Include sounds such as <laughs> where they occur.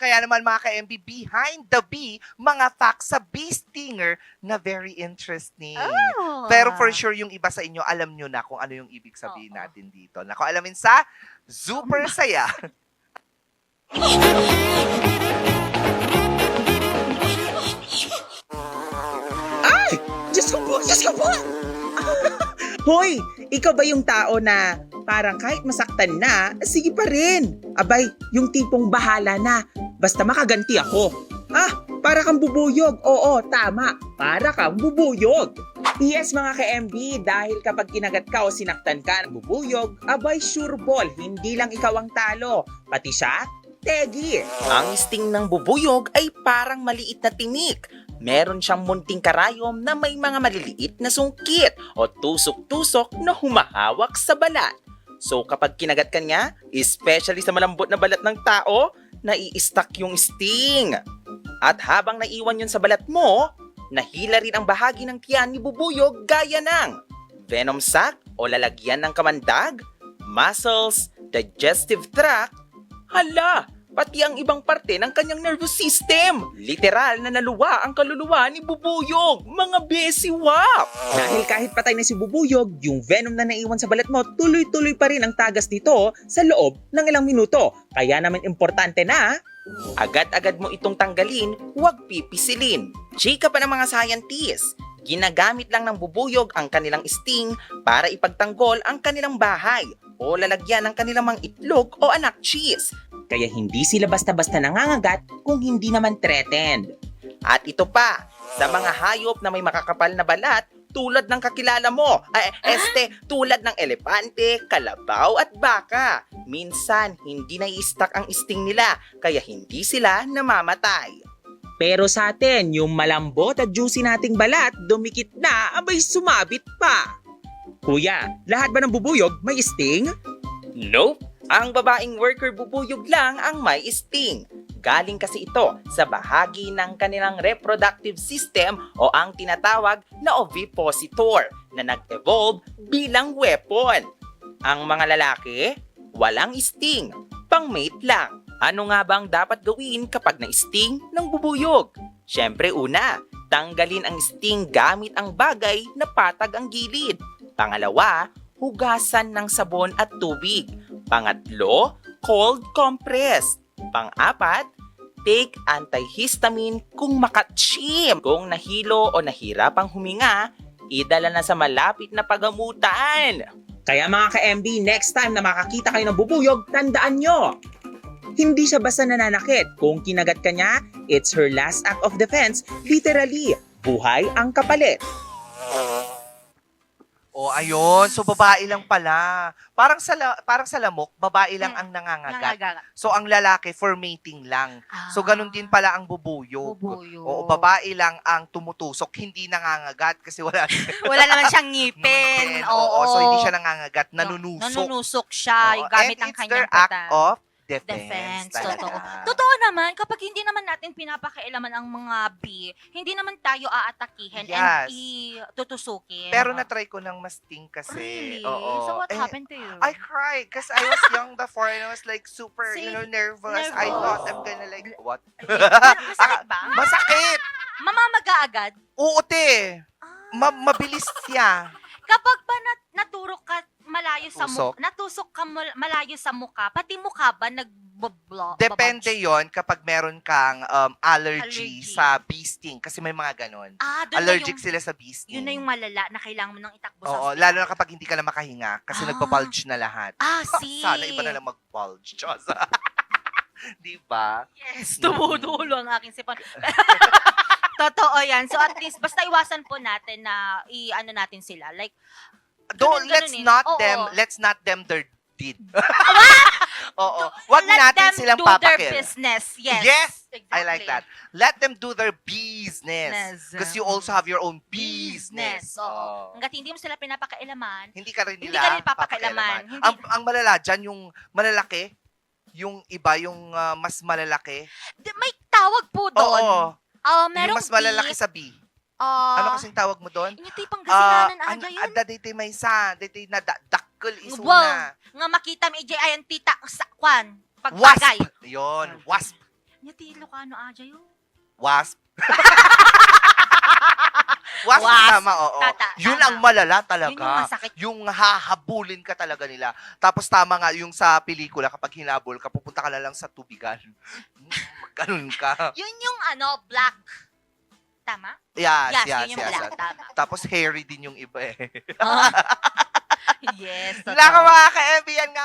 Kaya naman mga ka-MB, behind the bee, mga facts sa bee stinger na very interesting. Oh. Pero for sure, yung iba sa inyo, alam nyo na kung ano yung ibig sabihin Oo. natin dito. Naku, alamin sa Super Saya. <laughs> Diyos ko po, Diyos ko po! <laughs> Hoy, ikaw ba yung tao na parang kahit masaktan na, sige pa rin. Abay, yung tipong bahala na, basta makaganti ako. Ah, para kang bubuyog. Oo, tama. Para kang bubuyog. Yes mga ka-MB, dahil kapag kinagat ka o sinaktan ka ng bubuyog, abay sure ball, hindi lang ikaw ang talo. Pati siya, Tegi. Ang sting ng bubuyog ay parang maliit na tinik. Meron siyang munting karayom na may mga maliliit na sungkit o tusok-tusok na humahawak sa balat. So kapag kinagat ka niya, especially sa malambot na balat ng tao, nai-stuck yung sting. At habang naiwan yun sa balat mo, nahila rin ang bahagi ng tiyan ni bubuyog gaya ng venom sac o lalagyan ng kamandag, muscles, digestive tract, Hala, pati ang ibang parte ng kanyang nervous system. Literal na naluwa ang kaluluwa ni Bubuyog. Mga besiwap! Dahil kahit patay na si Bubuyog, yung venom na naiwan sa balat mo, tuloy-tuloy pa rin ang tagas nito sa loob ng ilang minuto. Kaya naman importante na, Agad-agad mo itong tanggalin, huwag pipisilin. Chika pa ng mga scientists. Ginagamit lang ng bubuyog ang kanilang sting para ipagtanggol ang kanilang bahay o lalagyan ng kanilang mga itlog o anak cheese. Kaya hindi sila basta-basta nangangagat kung hindi naman threatened. At ito pa, sa mga hayop na may makakapal na balat, tulad ng kakilala mo, ay, este, tulad ng elepante, kalabaw at baka. Minsan, hindi na-i-stack ang sting nila, kaya hindi sila namamatay. Pero sa atin, yung malambot at juicy nating balat, dumikit na, abay sumabit pa. Kuya, lahat ba ng bubuyog may sting? Nope! Ang babaeng worker bubuyog lang ang may sting. Galing kasi ito sa bahagi ng kanilang reproductive system o ang tinatawag na ovipositor na nag-evolve bilang weapon. Ang mga lalaki, walang sting, pang-mate lang. Ano nga bang dapat gawin kapag na-sting ng bubuyog? Siyempre una, tanggalin ang sting gamit ang bagay na patag ang gilid. Pangalawa, hugasan ng sabon at tubig. Pangatlo, cold compress. Pang-apat, take antihistamine kung makatsim. Kung nahilo o nahirapang huminga, idala na sa malapit na pagamutan. Kaya mga ka-MB, next time na makakita kayo ng bubuyog, tandaan nyo. Hindi siya basta nananakit. Kung kinagat ka niya, it's her last act of defense. Literally, buhay ang kapalit. O ayun, so babae lang pala. Parang sa la- parang sa lamok, babae lang Mm, ang nangangagat. Nangaga. So ang lalaki for mating lang. So ganun din pala ang bubuyog. Bubuyog. Oo, babae lang ang tumutusok, hindi nangangagat kasi wala <laughs> Wala naman siyang ngipin. Oo, Oo. so hindi siya nangangagat, nanunusok. Nanunusok siya Oo, gamit and ang it's kanyang their act of defense. Defense, talaga. totoo. Totoo kapag hindi naman natin pinapakailaman ang mga bee, hindi naman tayo aatakihin Yes. and itutusukin. Pero na-try ko ng masting kasi. Really? Oo. So what Eh, happened to you? I cried because I was young before and I was like super, you know, nervous. I Nervous. thought I'm gonna like, what? <laughs> Masakit ba? Masakit! Mamamaga agad? Oo, te. Ah. Ma- mabilis siya. Kapag ba nat- naturok ka malayo sa Tusok? mukha, natusok ka mal- malayo sa mukha, pati mukha ba nagbablo? Depende yon kapag meron kang um, allergy, Allergy. sa bee sting. Kasi may mga ganon. Ah, doon Allergic na yung, sila sa bee sting. yun na yung malala na kailangan mo nang itakbo sa Oo, hospital. lalo na kapag hindi ka na makahinga kasi Ah. nagpa-bulge na lahat. Ah, see. <laughs> Sana iba na lang mag-bulge. Diyos. <laughs> Di ba? Yes, tumudulo ang aking sipon. <laughs> Totoo yan. So at least, basta iwasan po natin na i-ano natin sila. Like, Don't, Ganun, let's ganun eh. not Oo. them, let's not them their deed. <laughs> <laughs> Oo. Wag let natin them silang do their papakil. business. Yes. Yes, Exactly. I like that. Let them do their business. Business. Because you also have your own business. Business, oo. Hanggat hindi mo sila pinapakailaman, Hindi ka rin Hindi nila ka rin papakailaman. Hindi- Ang, ang malala dyan, yung malalaki, yung iba, yung ah, mas malalaki. di- may tawag po doon. Oo. Ah, Yung merong mas malalaki bee. sa B. Ah, Ano kasing tawag mo doon? Inyo tipang Ah, gasinanan ang aga yun. ada dito may isa, dito na da, dakkel Wow. isuna. Nga makita mi EJ ayan tita sa kwan. Wasp. Pagpagay. Yun, wasp. Nya ti Ilocano aja yun. Wasp. Wasp, Wasp. tama, oo. Tata, Yun tama. ang malala Yun yung talaga. masakit. Yung hahabulin ka talaga nila. Tapos tama nga yung sa pelikula, kapag hinabol ka, pupunta ka na lang sa tubigan. <laughs> Hmm, Magganon ka. Yun yung ano, black. Tama? Yes, yes, yun yung yes. black. yes. Tama. Tapos hairy din yung iba eh. Ah. <laughs> yes. totoo. Naka mga ka-MB, yan nga